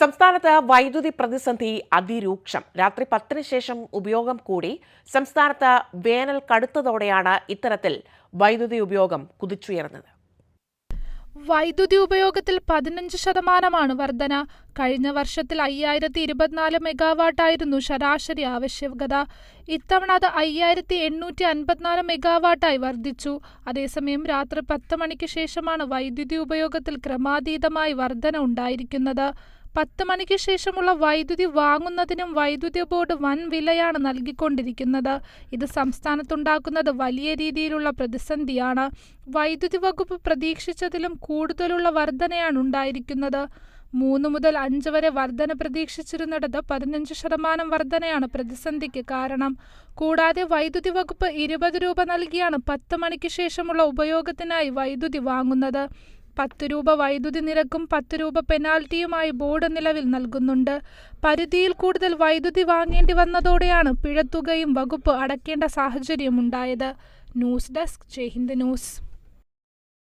സംസ്ഥാനത്ത് വൈദ്യുതി പ്രതിസന്ധി അതിരൂക്ഷം. രാത്രി പത്തിന് ശേഷം ഉപയോഗം കൂടി. സംസ്ഥാനത്ത് വേനൽ കടുത്തതോടെയാണ് ഇത്തരത്തിൽ വൈദ്യുതി ഉപയോഗം കുതിച്ചുയർന്നത്. വൈദ്യുതി ഉപയോഗത്തിൽ പതിനഞ്ച് ശതമാനമാണ് വർധന. കഴിഞ്ഞ വർഷത്തിൽ അയ്യായിരത്തി ഇരുപത്തിനാല് മെഗാവാട്ടായിരുന്നു ശരാശരി ആവശ്യകത. ഇത്തവണ അത് അയ്യായിരത്തി എണ്ണൂറ്റി അൻപത്തിനാല് മെഗാവാട്ടായി വർദ്ധിച്ചു അതേസമയം രാത്രി പത്ത് മണിക്ക് ശേഷമാണ് വൈദ്യുതി ഉപയോഗത്തിൽ ക്രമാതീതമായി വർധന ഉണ്ടായിരിക്കുന്നത്. പത്ത് മണിക്ക് ശേഷമുള്ള വൈദ്യുതി വാങ്ങുന്നതിനും വൈദ്യുതി ബോർഡ് വൻ വിലയാണ് നൽകിക്കൊണ്ടിരിക്കുന്നത്. ഇത് സംസ്ഥാനത്തുണ്ടാക്കുന്നത് വലിയ രീതിയിലുള്ള പ്രതിസന്ധിയാണ്. വൈദ്യുതി വകുപ്പ് പ്രതീക്ഷിച്ചതിലും കൂടുതലുള്ള വർധനയാണ് ഉണ്ടായിരിക്കുന്നത്. മൂന്ന് മുതൽ അഞ്ച് വരെ വർധന പ്രതീക്ഷിച്ചിരുന്നിടത്ത് പതിനഞ്ച് ശതമാനം വർധനയാണ് പ്രതിസന്ധിക്ക് കാരണം. കൂടാതെ വൈദ്യുതി വകുപ്പ് ഇരുപത് രൂപ നൽകിയാണ് പത്ത് മണിക്ക് ശേഷമുള്ള ഉപയോഗത്തിനായി വൈദ്യുതി വാങ്ങുന്നത്. പത്ത് രൂപ വൈദ്യുതി നിരക്കും പത്ത് രൂപ പെനാൽറ്റിയുമായി ബോർഡ് നിലവിൽ നൽകുന്നുണ്ട്. പരിധിയിൽ കൂടുതൽ വൈദ്യുതി വാങ്ങേണ്ടി വന്നതോടെയാണ് പിഴത്തുകയും വകുപ്പ് അടയ്ക്കേണ്ട സാഹചര്യമുണ്ടായത്. News desk Jaihind news.